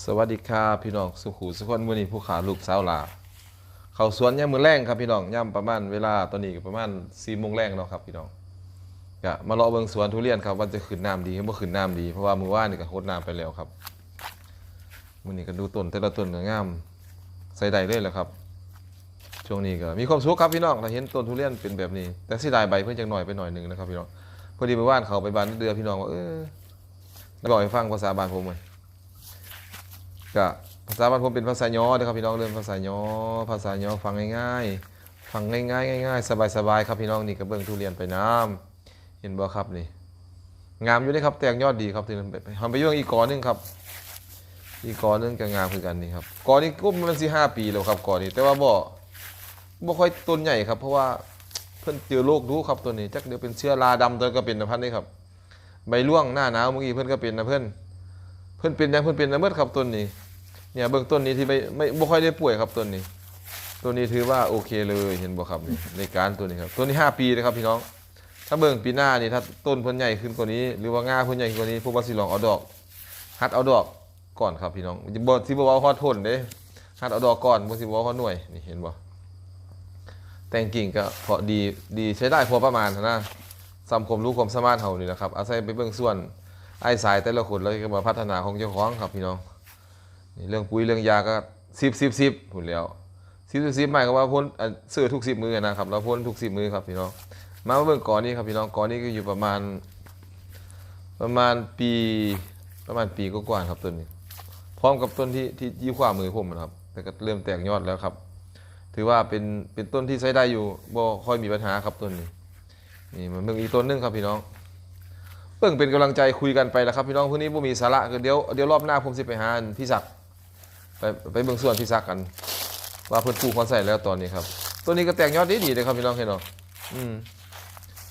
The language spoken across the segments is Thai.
สวัสดีครับพี่น้องสุขุสุขคนมื้อนี้ผู้ขาลูกสาวลาเข้าสวนยามมื้อแรงครับพี่น้องยามประมาณเวลาตอนนี้ก็ประมาณ4โมงแรงเนาะครับพี่น้องก็มารอเบิงสวนทุเรียนครับว่าจะขึ้นน้ำดีหรือบ่ขึ้นน้ำดีเพราะว่ามือว่านนี่ก็รน้ำไปแล้วครับมือนี้ก็ดูต้นแต่ละต้นก็งามใส่ได้เลยแหละครับ ช่วงนี้ก็มีความสุขครับพี่น้องถ้าเห็นต้นทุเรียนเป็นแบบนี้ แต่สิดายใบเพิ่นจังหน่อยไปหน่อยหนึ่งนะครับพี่น้องพอดีมื่อวานเขาไปบานเดือพี่น้องว่าเออบอกให้ฟังภาษาบานผมเลย ก็ภาษาบ้านผมเป็นภาษาย่อนะครับพี่น้องเรื่องภาษาย่อภาษาย่อฟังง่ายๆฟังง่ายๆง่ายๆสบายๆครับพี่น้องนี่ก็เบิ่งทุเรียนไปน้ำเห็นบ่ครับนี่งามอยู่เด้ครับแตกยอดดีครับที่นั่นไปทำไปเรื่องอีกกอหนึงครับ อีกกอหนึงก็งามคือกันนี่ครับกอนี้ก็มันสิห้าปีแล้วครับกอนี้แต่ว่าบ่บ่ค่อยต้นใหญ่ครับ เพราะว่าเพิ่นเจอโรครู้ครับตัวนี้จักเดี๋ยวเป็นเชื้อราดำตัวก็เป็นนะพันนี่ครับใบร่วงหน้าหนาวเมื่อกี้เพิ่นก็เป็นนะเพิ่นเพิ่นเป็นยังเพิ่นเป็นนะเมิดครับต้นนี้ เนี่ยเบื้องต้นนี้ที่ไม่ไม่บ่ค่อยได้ป่วยครับต้นนี้ต้นนี้ถือว่าโอเคเลยเห็นบ่ครับนี่ในการตัวนี้ครับต้นนี้ 5 ปีเลยครับพี่น้อง ถ้าเบิ่งปีหน้านี่ถ้าต้นเพิ่นใหญ่ขึ้นกว่านี้ หรือว่าง่าเพิ่นใหญ่ขึ้นกว่านี้พวกว่าสิลองเอาดอกหัดเอาดอกก่อนครับพี่น้องบ่สิบ่เว้าฮอดทนเด้หัดเอาดอกก่อนบ่สิบ่เว้าฮอดหน่วยนี่เห็นบ่แต่งกิ่งก็พอดีดีใช้ได้พอประมาณนะสำคมรู้ความสามารถเฮานี่นะครับอาศัยไปเบิ่งส่วนไอ้สายแต่ละคนแล้วก็มาพัฒนาของเจ้าของครับพี่น้อง นี่เรื่องปุ๋ยเรื่องยาก็สิบสิบสิบพูดแล้วสิบสิบสิบหมายความว่าพ่นซื้อทุกสิบมือนะครับแล้วพ่นทุกสิบมือครับพี่น้องมาเบิ่งก่อนนี้ครับพี่น้องก่อนนี้ก็อยู่ประมาณ ประมาณปีประมาณปีกว่าๆครับต้นนี้ พร้อมกับต้นที่ที่ยี่ขวามือผมนะครับ แต่ก็เริ่มแตกยอดแล้วครับ ถือว่าเป็นเป็นต้นที่ใช้ได้อยู่บ่ค่อยมีปัญหาครับต้นนี้นี่มันเบิ่งอีกต้นหนึงครับพี่น้องเบิ่งเป็นกำลังใจคุยกันไปแล้วครับพี่น้องพวกนี้บ่มีสาระคือเดี๋ยวเดี๋ยวรอบหน้าผมสิไปหาพี่ศักดิ์ ไปไปเบิ่งส่วนพี่ศักกัน ว่าเพิ่นปลูกเขาใส่แล้วตอนนี้ครับ ตัวนี้ก็แตกยอดดีดีเลยครับพี่น้องเห็นเนาะอืม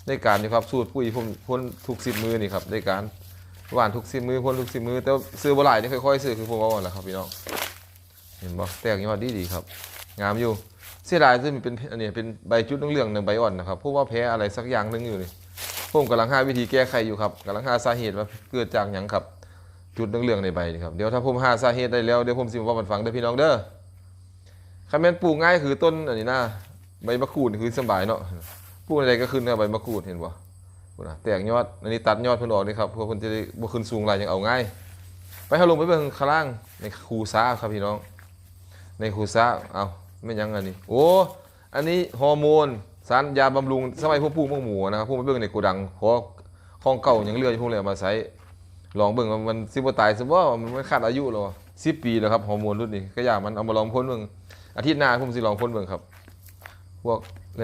ในการนี่ครับสูตรปุ๋ยผมพ่นทุกสิบมือนี่ครับในการหว่านทุกสิบมือพ่นทุกสิบมือแต่ซื้อบ่หลายนี่ค่อยๆซื้อคือผมว่าว่าแหละครับพี่น้องเห็นบ่แตกยอดดีดีครับ งามอยู่เสียดายที่มันเป็นอันนี้เป็นใบจุดเหลืองๆหนึ่งใบอ่อนนะครับเพราะว่าแพ้อะไรสักอย่างหนึ่งอยู่นี่ผมกำลังหาวิธีแก้ไขอยู่ครับกำลังหาสาเหตุว่าเกิดจากหยังครับ จุดเรื่องในใบนี่ครับเดี๋ยวถ้าผมหาสาเหตุได้แล้วเดี๋ยวผมสิมาว่ามันฟังเด้อพี่น้องเด้อคำแมนปลูกง่ายคือต้นอันนี้นะใบมะกรูดคือสบายเนาะปลูกอะไรก็ขึ้นนะใบมะกรูดเห็นบ่นะแตกยอดอันนี้ตัดยอดเพิ่นออกนี่ครับเพื่อเพิ่นจะได้บ่ขึ้นสูงหลายยังเอาง่าย ไปเฮาลงไปเบิ่งข้างล่างในคูซ่าครับพี่น้อง ในคูซ่าเอาไม่ยังอันนี้ โอ้อันนี้ฮอร์โมนสารยาบำรุงสมัยพวกปลูกมังหมูนะครับพวกมาเบิ่งในโกดังเพราะของเก่ายังเหลืออยู่พวกเลยเอามาใช้ ลองเบิ่งว่ามันสิบ่ตายสิบ่มันไม่ขาดอายุหรอสิบปีแล้วครับฮอร์โมนรุ่นนี้ก็อยากมันเอามาลองพ่นเบิ่งอาทิตย์หน้าผมสิลองพ่นเบิ่งครับ พวก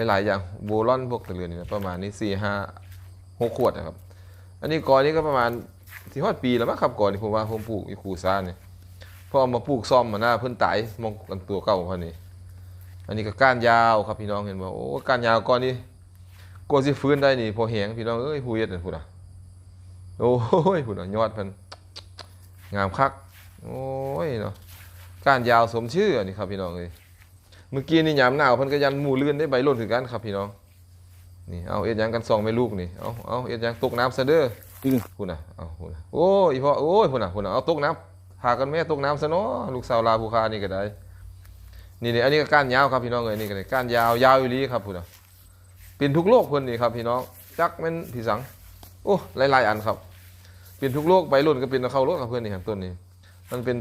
หลายๆอย่างโบลอนพวกตะเรือนนี่ประมาณนี้สี่ห้าหกขวดนะครับ อันนี้ก่อนนี้ก็ประมาณที่ฮอดปีแล้วมั้งครับก่อนนี่ผมว่าผมปลูกอีคูซ่าเนี่ยพอเอามาปลูกซ่อมมาหน้าเพิ่นตายมองกันตัวเก่าพอนี้ อันนี้ก็ก้านยาวครับพี่น้องเห็นบ่โอ้ก้านยาวก่อนนี้กลัวสิฟื้นได้นี่พอแหงพี่น้องเอ้ยผู้เฮ็ดนั่นพุ่นน่ะ โอ้ยพุ่นน่ะยอดเพิ่นงามคัก โอ้ยเนาะก้านยาวสมชื่ออันนี้ครับพี่น้องเอ้ยเมื่อกี้นี่ยามหนาวเพิ่นก็ยันหมู่เลื่อนได้ใบหล่นคือกันครับพี่น้องนี่เอาเอ็ดหยังกันสองแม่ลูกนี่เอาเอาเอ็ดหยังตกน้ำซะเด้ออือพุ่นน่ะเอาพุ่นน่ะโอ้ยพ่อโอ้ยพุ่นน่ะพุ่นน่ะเอาตกน้ำพากันแม่ตกน้ำซะเนาะลูกสาวลาผู้คานี่ก็ได้นี่นี่อันนี้ก็ก้านยาวครับพี่น้องเอ้ยนี่ก็ได้ก้านยาวยาวอยู่ลีครับพุ่นน่ะเป็นทุกโรคเพิ่นนี่ครับพี่น้องจักแม่นพี่สัง โอ้หลายๆอันครับ เป็นทุกโรคใบรุ่นก็เป็นเข้าโรคครับเพื่อนนี่ครับต้นนี้ มันเป็น